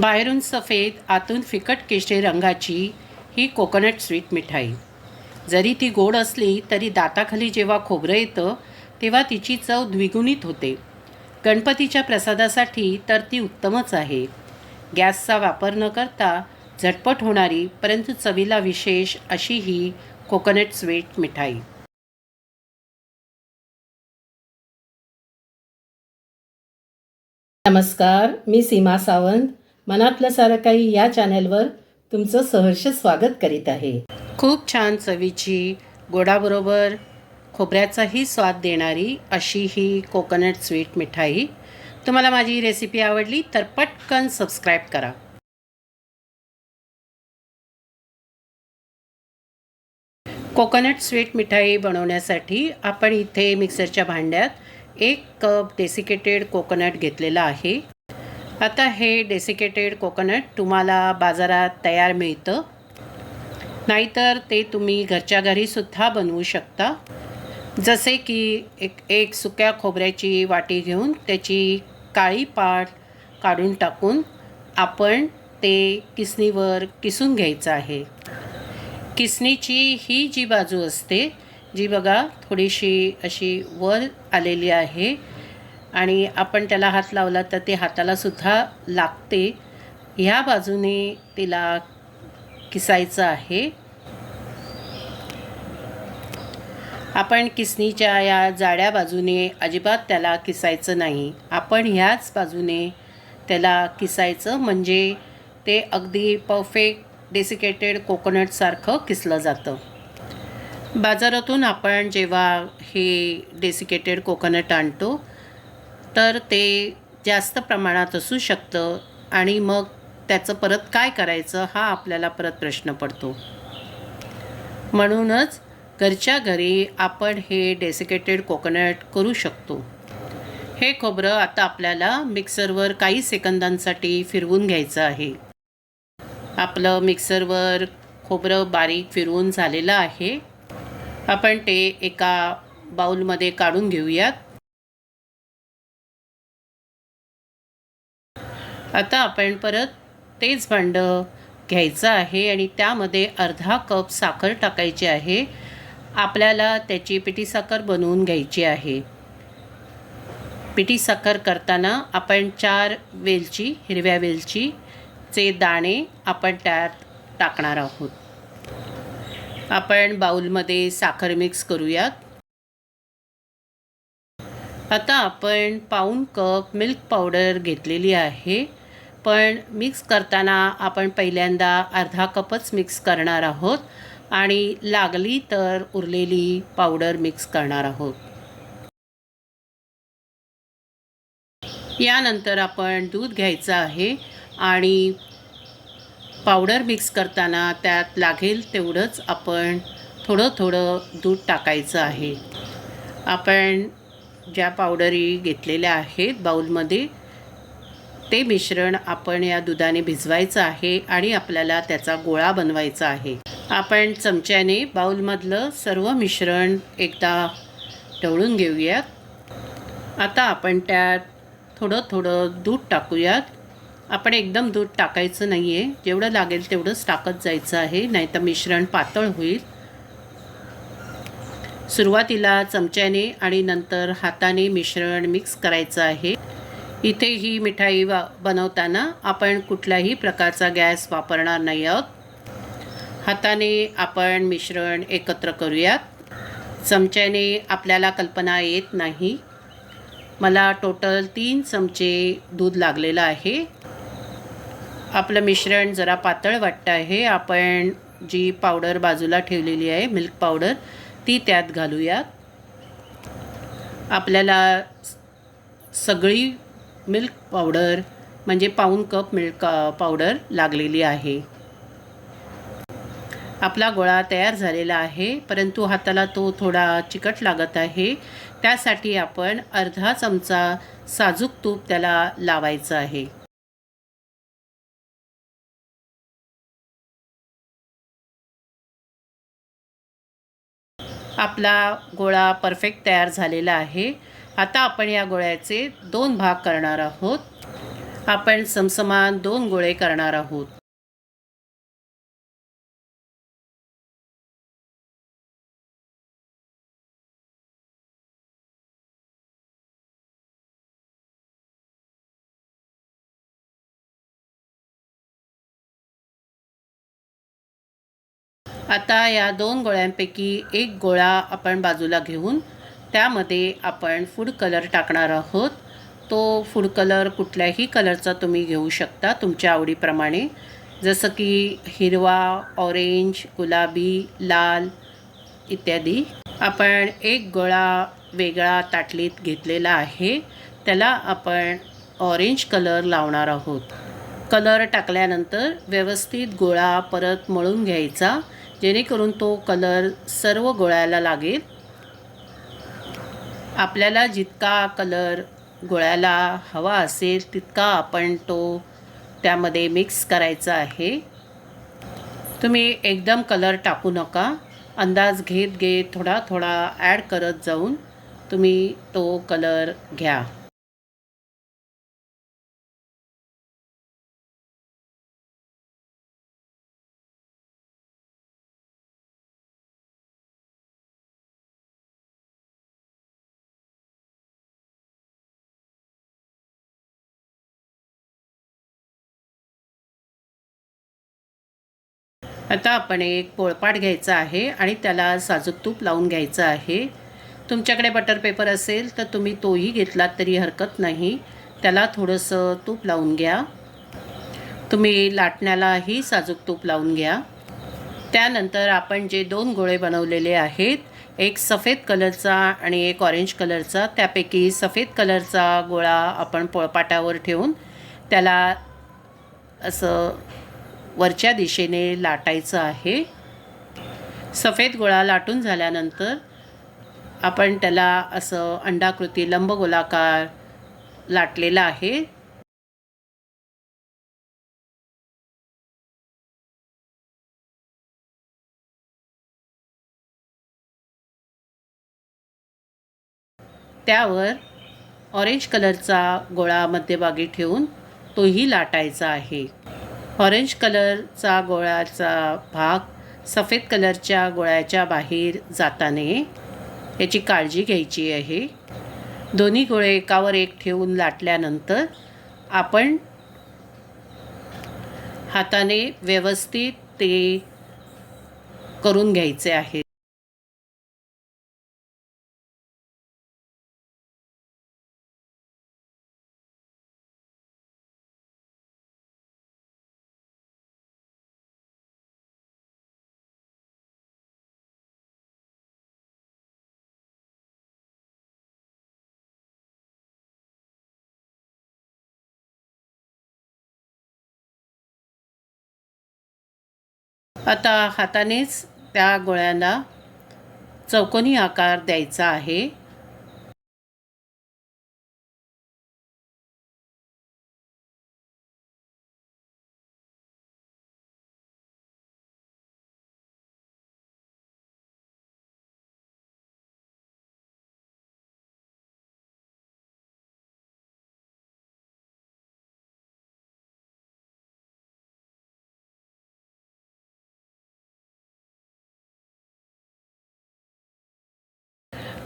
बाहेरून सफेद आतून फिकट केशरी रंगाची ही कोकोनट स्वीट मिठाई. जरी ती गोड असली तरी दाताखाली जेव्हा खोबरं येतं तेव्हा तिची चव द्विगुणित होते. गणपतीच्या प्रसादासाठी तर ती उत्तमच आहे. गॅसचा वापर न करता झटपट होणारी परंतु चवीला विशेष अशी ही कोकोनट स्वीट मिठाई. नमस्कार मी सीमा सावंत. मनातलं सारं काही या चॅनेलवर तुमचं सहर्ष स्वागत करीत आहे. खूप छान चवीची गोडाबरोबर खोबऱ्याचाही स्वाद देणारी अशी ही कोकोनट स्वीट मिठाई. तुम्हाला माझी रेसिपी आवडली तर पटकन सबस्क्राईब करा. कोकोनट स्वीट मिठाई बनवण्यासाठी आपण इथे मिक्सरच्या भांड्यात एक कप डेसिकेटेड कोकोनट घेतलेला आहे. आता हे डेसिकेटेड कोकोनट तुम्हाला बाजारात तयार मिळतं. नाहीतर ते तुम्ही घरच्या घरीसुद्धा बनवू शकता. जसे की एक एक सुक्या खोबऱ्याची वाटी घेऊन त्याची काळी पाट काढून टाकून आपण ते किसणीवर किसून घ्यायचं आहे. किसणीची ही जी बाजू असते जी बघा थोडीशी अशी वर आलेली आहे आणि आपण त्याला हात लावला तर ते हातालासुद्धा लागते. ह्या बाजूने तिला किसायचं आहे. आपण किसणीच्या या जाड्या बाजूने अजिबात त्याला किसायचं नाही. आपण ह्याच बाजूने त्याला किसायचं म्हणजे ते अगदी परफेक्ट डेसिकेटेड कोकोनटसारखं किसलं जातं. बाजारातून आपण जेव्हा हे डेसिकेटेड कोकोनट आणतो तर ते जास्त प्रमाणात असू शकतं आणि मग त्याचं परत काय करायचं हा आपल्याला परत प्रश्न पडतो. म्हणूनच घरच्या घरी आपण हे डेसिकेटेड कोकोनट करू शकतो. हे खोबरं आता आपल्याला मिक्सरवर काही सेकंदांसाठी फिरवून घ्यायचं आहे. आपलं मिक्सरवर खोबरं बारीक फिरवून झालेलं आहे. आपण ते एका बाऊलमध्ये काढून घेऊयात. आता आपण परत तेच भांडं घ्यायचं आहे आणि त्यामध्ये अर्धा कप साखर टाकायची आहे. आपल्याला त्याची पिठी साखर बनवून घ्यायची आहे. पिठी साखर करताना आपण चार वेलची हिरव्या वेलचीचे दाणे आपण त्यात टाकणार आहोत. आपण बाऊलमध्ये साखर मिक्स करूयात. आता आपण पाऊण कप मिल्क पावडर घेतलेली आहे. पण मिक्स करताना आपण पहिल्यांदा अर्धा कपच मिक्स करणार आहोत आणि लागली तर उरलेली पावडर मिक्स करणार आहोत. यानंतर आपण दूध घ्यायचं आहे आणि पावडर मिक्स करताना त्यात लागेल तेवढंच आपण थोडं थोडं दूध टाकायचं आहे. आपण ज्या पावडरी घेतलेल्या आहेत बाऊलमध्ये ते मिश्रण आपण या दुधाने भिजवायचं आहे आणि आपल्याला त्याचा गोळा बनवायचा आहे. आपण चमच्याने बाऊलमधलं सर्व मिश्रण एकदा ढवळून घेऊयात. आता आपण त्यात थोडं थोडं दूध टाकूयात. आपण एकदम दूध टाकायचं नाही आहे जेवढं लागेल तेवढंच टाकत जायचं आहे नाहीतर मिश्रण पातळ होईल. सुरुवातीला चमच्याने आणि नंतर हाताने मिश्रण मिक्स करायचं आहे. इथे ही मिठाई वा बनवताना आपण कुठल्याही प्रकारचा गॅस वापरणार नाही आहोत. हाताने आपण मिश्रण एकत्र करूयात. चमच्याने आपल्याला कल्पना येत नाही. मला टोटल तीन चमचे दूध लागलेलं आहे. आपलं मिश्रण जरा पातळ वाटतं आहे. आपण जी पावडर बाजूला ठेवलेली आहे मिल्क पावडर ती त्यात घालूयात. आपल्याला सगळी मिल्क पावडर म्हणजे पाऊन कप मिल्क पावडर लागलेली आहे. आपला गोळा तयार झालेला आहे परंतु हाताला तो थोडा चिकट लागत आहे. त्यासाठी आपण अर्धा चमचा साजूक तूप त्याला लावायचं आहे. आपला गोळा परफेक्ट तयार झालेला आहे. आता आपण या गोळ्याचे दोन भाग करणार आहोत. आपण समसमान दोन गोळे करणार आहोत. आता या दोन गोळ्यांपैकी एक गोळा आपण बाजूला घेऊन त्यामध्ये आपण फूड कलर टाकणार आहोत. तो फूड कलर कुठल्याही कलरचा तुम्ही घेऊ शकता तुमच्या आवडीप्रमाणे. जसं की हिरवा ऑरेंज गुलाबी लाल इत्यादी. आपण एक गोळा वेगळा ताटलीत घेतलेला आहे. त्याला आपण ऑरेंज कलर लावणार आहोत. कलर टाकल्यानंतर व्यवस्थित गोळा परत मळून घ्यायचा. जेणेकरून तो कलर सर्व गोळ्याला लागेल. आपल्याला जितका कलर गोळ्याला हवा असेल तितका आपण तो त्यामध्ये मिक्स करायचा आहे. तुम्ही एकदम कलर टाकू नका. अंदाज घेत घेत थोडा थोडा ॲड करत जाऊन तुम्ही तो कलर घ्या. आता आपण एक पोळपाट घ्यायचा आहे आणि त्याला साजूक तूप लावून घ्यायचं आहे. तुमच्याकडे बटर पेपर असेल तर तुम्ही तोही घेतलात तरी हरकत नाही. त्याला थोडंसं तूप लावून घ्या. तुम्ही लाटण्यालाही साजूक तूप लावून घ्या. त्यानंतर आपण जे दोन गोळे बनवलेले आहेत एक सफेद कलरचा आणि एक ऑरेंज कलरचा त्यापैकी सफेद कलरचा गोळा आपण पोळपाटावर ठेवून त्याला असं वरच्या दिशेने लाटायचं आहे. सफेद गोळा लाटून झाल्यानंतर आपण त्याला असं अंडाकृती लंबगोलाकार लाटलेला आहे. त्यावर ऑरेंज कलरचा गोळा मध्यभागी ठेवून तोही लाटायचा आहे. ऑरेंज कलरचा गोळ्याचा भाग सफेद कलरच्या गोळ्याच्या बाहेर जाताने याची काळजी घ्यायची आहे. दोन्ही गोळे एकावर एक ठेवून लाटल्यानंतर आपण हाताने व्यवस्थित ते करून घ्यायचे आहे. आता हातानेच त्या गोळ्यांना चौकोनी आकार द्यायचा आहे.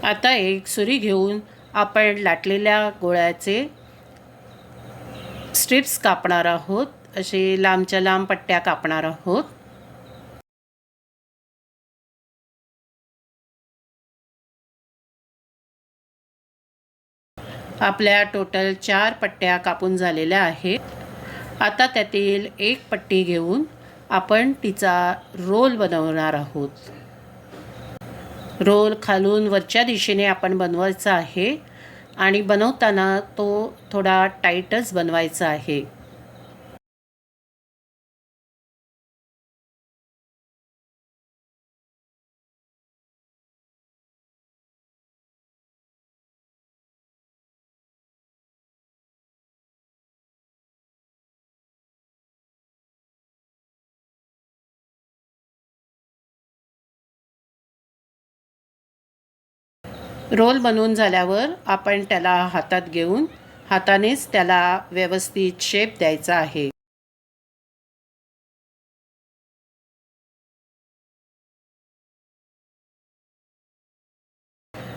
आता एक सुरी घेऊन आपण लाटलेल्या गोळ्याचे स्ट्रिप्स कापणार आहोत. असे लांबच्या लांब पट्ट्या कापणार आहोत. आपल्या टोटल चार पट्ट्या कापून झालेल्या आहेत. आता त्यातील एक पट्टी घेऊन आपण तिचा रोल बनवणार आहोत. रोल खालून वरच्या दिशेने आपण बनवायचा आहे. आणि बनवताना तो थोडा टाईटच बनवायचा आहे. रोल बनवून झाल्यावर आपण त्याला हातात घेऊन हातानेच त्याला व्यवस्थित शेप द्यायचा आहे.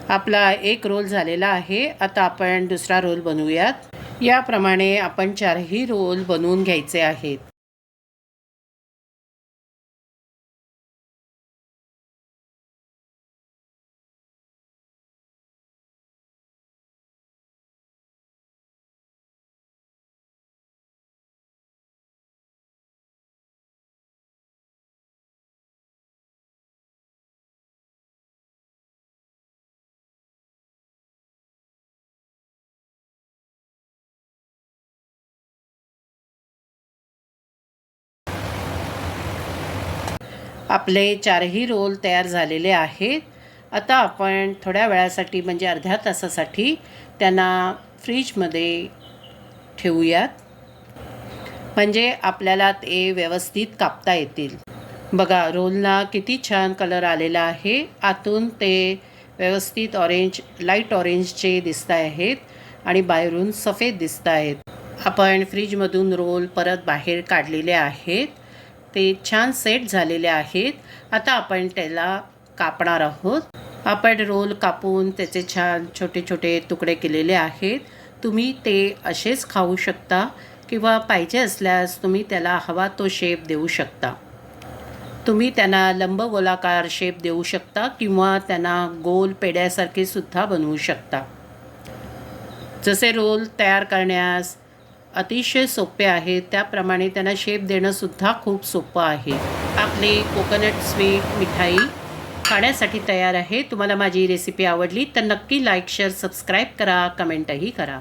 आपला एक रोल झालेला आहे. आता आपण दुसरा रोल बनवूयात. याप्रमाणे आपण चारही रोल बनवून घ्यायचे आहेत. आपले चारही रोल तयार झालेले आहेत. आता आपण थोड्या वेळासाठी म्हणजे अर्ध्या तासासाठी त्यांना फ्रीजमध्ये ठेवूयात. म्हणजे आपल्याला ते व्यवस्थित कापता येतील. बघा रोलला किती छान कलर आलेला आहे. आतून ते व्यवस्थित ऑरेंज लाइट ऑरेंजचे दिसत आहेत आणि बाहेरून सफेद दिसत आहेत आपण फ्रीजमधून रोल परत बाहेर काढलेले आहेत. ते छान सेट झालेले आहेत. आता आपण त्याला कापणार आहोत. आपण रोल कापून त्याचे छान छोटे छोटे तुकडे केलेले आहेत. तुम्ही ते असेच खाऊ शकता किंवा पाहिजे असल्यास तुम्ही त्याला हवा तो शेप देऊ शकता. तुम्ही त्यांना लंबगोलाकार शेप देऊ शकता किंवा त्यांना गोल पेड्यासारखे सुद्धा बनवू शकता. जसे रोल तयार करण्यास अतिशय सोपे आहे. त्याप्रमाणे त्यांना शेप देणंसुद्धा खूप सोपं आहे. आपली कोकोनट स्वीट मिठाई खाण्यासाठी तयार आहे. तुम्हाला माझी रेसिपी आवडली तर नक्की लाईक शेअर सबस्क्राईब करा. कमेंटही करा.